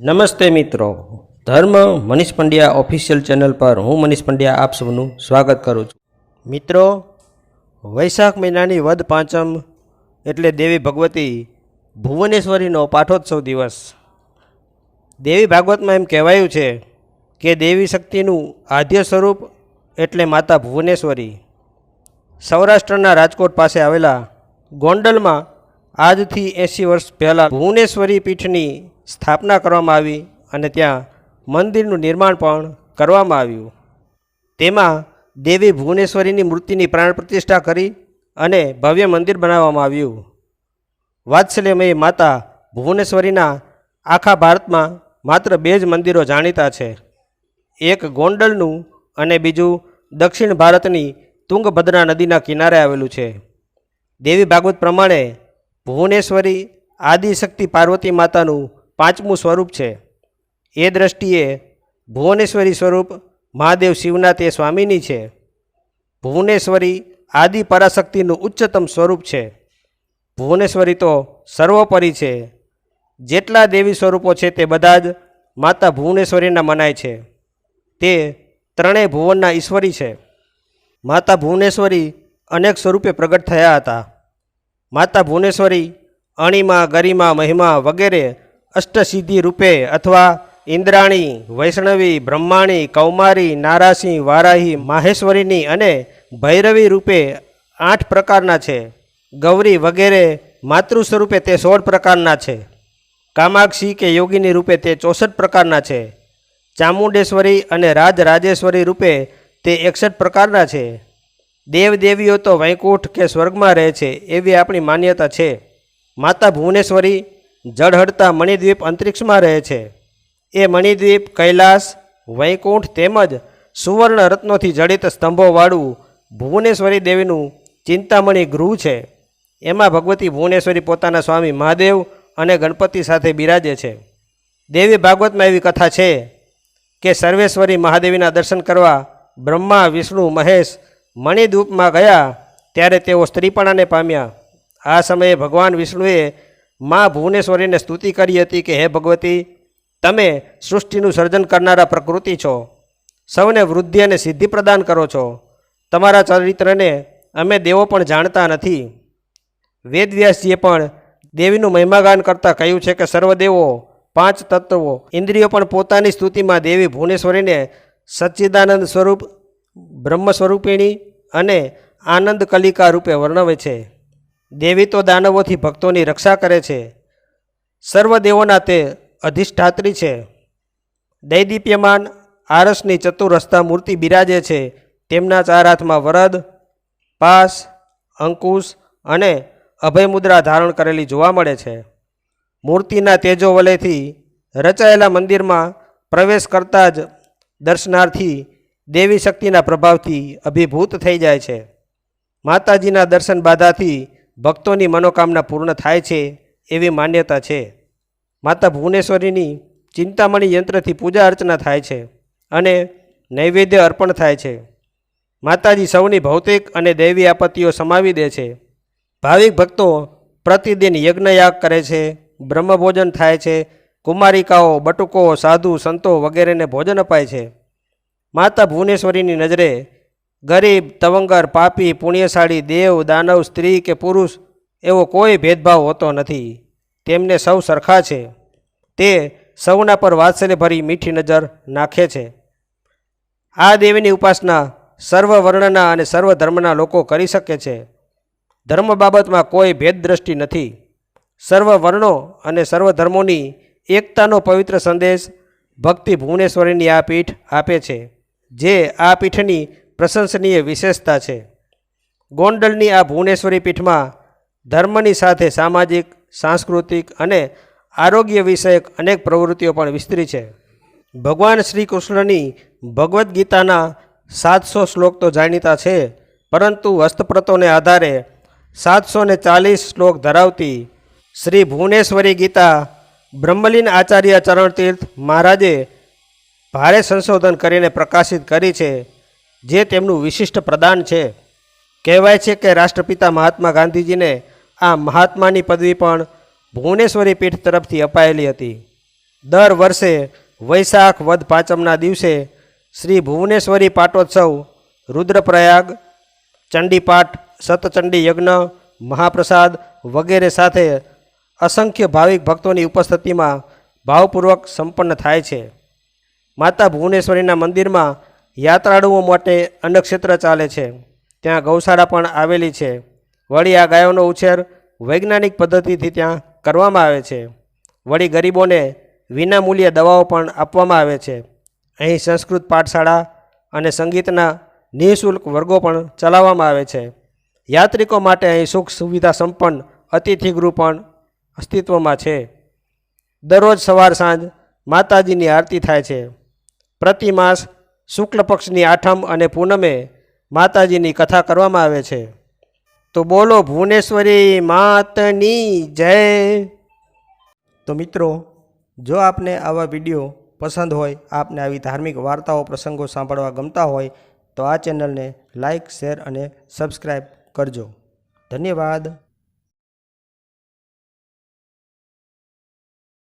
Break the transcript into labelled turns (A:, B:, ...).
A: નમસ્તે મિત્રો. ધર્મ મનીષ પંડ્યા ઓફિશિયલ ચેનલ પર હું મનીષ પંડ્યા આપ સૌનું સ્વાગત કરું છું. મિત્રો, વૈશાખ મહિનાની વદ પાંચમ એટલે દેવી ભગવતી ભુવનેશ્વરીનો પાઠોત્સવ દિવસ. દેવી ભાગવતમાં એમ કહેવાયું છે કે દેવી શક્તિનું આદ્ય સ્વરૂપ એટલે માતા ભુવનેશ્વરી. સૌરાષ્ટ્રના રાજકોટ પાસે આવેલા ગોંડલમાં આજથી એંસી વર્ષ પહેલાં ભુવનેશ્વરી પીઠની સ્થાપના કરવામાં આવી અને ત્યાં મંદિરનું નિર્માણ પણ કરવામાં આવ્યું. તેમાં દેવી ભુવનેશ્વરીની મૂર્તિની પ્રાણ પ્રતિષ્ઠા કરી અને ભવ્ય મંદિર બનાવવામાં આવ્યું. વાત્સલ્યમય માતા ભુવનેશ્વરીના આખા ભારતમાં માત્ર બે જ મંદિરો જાણીતા છે. એક ગોંડલનું અને બીજું દક્ષિણ ભારતની તુંગભદ્રા નદીના કિનારે આવેલું છે. દેવી ભાગવત પ્રમાણે ભુવનેશ્વરી આદિશક્તિ પાર્વતી માતાનું પાંચમું સ્વરૂપ છે. એ દ્રષ્ટિએ ભુવનેશ્વરી સ્વરૂપ મહાદેવ શિવના તે સ્વામીની છે. ભુવનેશ્વરી આદિ પરાશક્તિનું ઉચ્ચતમ સ્વરૂપ છે. ભુવનેશ્વરી તો સર્વોપરી છે. જેટલા દેવી સ્વરૂપો છે તે બધા જ માતા ભુવનેશ્વરીના મનાય છે. તે ત્રણેય ભુવનના ઈશ્વરી છે. માતા ભુવનેશ્વરી અનેક સ્વરૂપે પ્રગટ થયા હતા. માતા ભુવનેશ્વરી, અણિમા, ગરિમા, મહિમા વગેરે અષ્ટસિદ્ધિ રૂપે અથવા ઇન્દ્રાણી, વૈષ્ણવી, બ્રહ્માણી, કૌમારી નારાસિંહ વારાહી, માહેશ્વરીની અને ભૈરવી રૂપે આઠ પ્રકારના છે. ગૌરી વગેરે માતૃ સ્વરૂપે તે સોળ પ્રકારના છે. કામાક્ષી કે યોગીની રૂપે તે ચોસઠ પ્રકારના છે. ચામુંડેશ્વરી અને રાજરાજેશ્વરી રૂપે તે એકસઠ પ્રકારના છે. દેવદેવીઓ તો વૈકુંઠ કે સ્વર્ગમાં રહે છે, એવી આપણી માન્યતા છે. માતા ભુવનેશ્વરી જળહડતા મણિદ્વીપ અંતરિક્ષમાં રહે છે. એ મણિદ્વીપ, કૈલાસ, વૈકુંઠ તેમજ સુવર્ણ રત્નોથી જડિત સ્તંભોવાળું ભુવનેશ્વરી દેવીનું ચિંતામણી ગૃહ છે. એમાં ભગવતી ભુવનેશ્વરી પોતાના સ્વામી મહાદેવ અને ગણપતિ સાથે બિરાજે છે. દેવી ભાગવતમાં એવી કથા છે કે સર્વેશ્વરી મહાદેવીના દર્શન કરવા બ્રહ્મા, વિષ્ણુ, મહેશ મણિદ્વીપમાં ગયા ત્યારે તેઓ સ્ત્રીપણાને પામ્યા. આ સમયે ભગવાન વિષ્ણુએ મા ભુવનેશ્વરીને સ્તુતિ કરી હતી કે, હે ભગવતી, તમે સૃષ્ટિનું સર્જન કરનારા પ્રકૃતિ છો. સૌને વૃદ્ધિ અને સિદ્ધિ પ્રદાન કરો છો. તમારા ચરિત્રને અમે દેવો પણ જાણતા નથી. વેદવ્યાસજીએ પણ દેવીનું મહિમાગાન કરતાં કહ્યું છે કે, સર્વદેવો, પાંચ તત્વો, ઇન્દ્રિયો પણ પોતાની સ્તુતિમાં દેવી ભુવનેશ્વરીને સચ્ચિદાનંદ સ્વરૂપ બ્રહ્મ સ્વરૂપિણી અને આનંદ કલિકા રૂપે વર્ણવે છે. દેવી તો દાનવોથી ભક્તોની રક્ષા કરે છે. સર્વદેવોના તે અધિષ્ઠાત્રી છે. દૈદીપ્યમાન આરસની ચતુરસ્તા મૂર્તિ બિરાજે છે. તેમના ચાર હાથમાં વરદ, પાસ, અંકુશ અને અભયમુદ્રા ધારણ કરેલી જોવા મળે છે. મૂર્તિના તેજો વલેથી રચાયેલા મંદિરમાં પ્રવેશ કરતાં જ દર્શનાર્થી દેવી શક્તિના પ્રભાવથી અભિભૂત થઈ જાય છે. માતાજીના દર્શન બાધાથી ભક્તોની મનોકામના પૂર્ણ થાય છે એવી માન્યતા છે. માતા ભુવનેશ્વરીની ચિંતામણી યંત્રથી પૂજા અર્ચના થાય છે અને નૈવેદ્ય અર્પણ થાય છે. માતાજી સૌની ભૌતિક અને દૈવી આપત્તિઓ સમાવી દે છે. ભાવિક ભક્તો પ્રતિદિન યજ્ઞયાગ કરે છે, બ્રહ્મભોજન થાય છે, કુમારિકાઓ બટુકો સાધુ, સંતો વગેરેને ભોજન અપાય છે. માતા ભુવનેશ્વરીની નજરે ગરીબ, તવંગર, પાપી, પુણ્યશાળી, દેવ, દાનવ, સ્ત્રી કે પુરુષ એવો કોઈ ભેદભાવ હોતો નથી. તેમને સૌ સરખા છે. તે સૌના પર વાત્સલ્યભરી મીઠી નજર નાખે છે. આ દેવીની ઉપાસના સર્વ વર્ણના અને સર્વ ધર્મના લોકો કરી શકે છે. ધર્મ બાબતમાં કોઈ ભેદ દ્રષ્ટિ નથી. સર્વ વર્ણો અને સર્વ ધર્મોની એકતાનો પવિત્ર સંદેશ ભક્તિ ભુવનેશ્વરીની આ પીઠ આપે છે. જે આ પીઠની પ્રશંસનીય વિશેષતા છે. ગોંડલની આ ભુવનેશ્વરી પીઠમાં ધર્મની સાથે સામાજિક, સાંસ્કૃતિક અને આરોગ્ય વિષયક અનેક પ્રવૃત્તિઓ પણ વિસ્તરી છે. ભગવાન શ્રી કૃષ્ણની ભગવદ્ ગીતાના સાતસો શ્લોક તો જાણીતા છે, પરંતુ હસ્તપ્રતોને આધારે સાતસો ને ચાલીસ શ્લોક ધરાવતી શ્રી ભુવનેશ્વરી ગીતા બ્રહ્મલીન આચાર્ય ચરણતીર્થ મહારાજે ભારે સંશોધન કરીને પ્રકાશિત કરી છે, જે તેમનું વિશિષ્ટ પ્રદાન છે. કહેવાય છે કે રાષ્ટ્રપિતા મહાત્મા ગાંધીજીને આ મહાત્માની પદવી પણ ભુવનેશ્વરી પીઠ તરફથી અપાયેલી હતી. દર વર્ષે વૈશાખ વદ પાંચમના દિવસે શ્રી ભુવનેશ્વરી પાટોત્સવ, રુદ્રપ્રયાગ, ચંડીપાઠ, સતચંડી યજ્ઞ, મહાપ્રસાદ વગેરે સાથે અસંખ્ય ભાવિક ભક્તોની ઉપસ્થિતિમાં ભાવપૂર્વક સંપન્ન થાય છે. માતા ભુવનેશ્વરીના મંદિરમાં યાત્રાળુઓ માટે અન્નક્ષેત્ર ચાલે છે. ત્યાં ગૌશાળા પણ આવેલી છે. વળી આ ગાયોનો ઉછેર વૈજ્ઞાનિક પદ્ધતિથી ત્યાં કરવામાં આવે છે. વળી ગરીબોને વિનામૂલ્યે દવાઓ પણ આપવામાં આવે છે. અહીં સંસ્કૃત પાઠશાળા અને સંગીતના નિઃશુલ્ક વર્ગો પણ ચલાવવામાં આવે છે. યાત્રિકો માટે અહીં સુખ સુવિધા સંપન્ન અતિથિગૃહ પણ અસ્તિત્વમાં છે. દરરોજ સવાર સાંજ માતાજીની આરતી થાય છે. પ્રતિ માસ શુક્લ પક્ષની આઠમ અને પૂનમે માતાજીની કથા કરવામાં આવે છે. તો બોલો ભુવનેશ્વરી માતની જય. તો મિત્રો, જો આપને આવા વીડિયો પસંદ હોય, આપને આવી ધાર્મિક વાર્તાઓ, પ્રસંગો સાંભળવા ગમતા હોય, તો આ ચેનલને લાઈક, શેર અને સબસ્ક્રાઈબ કરજો. ધન્યવાદ.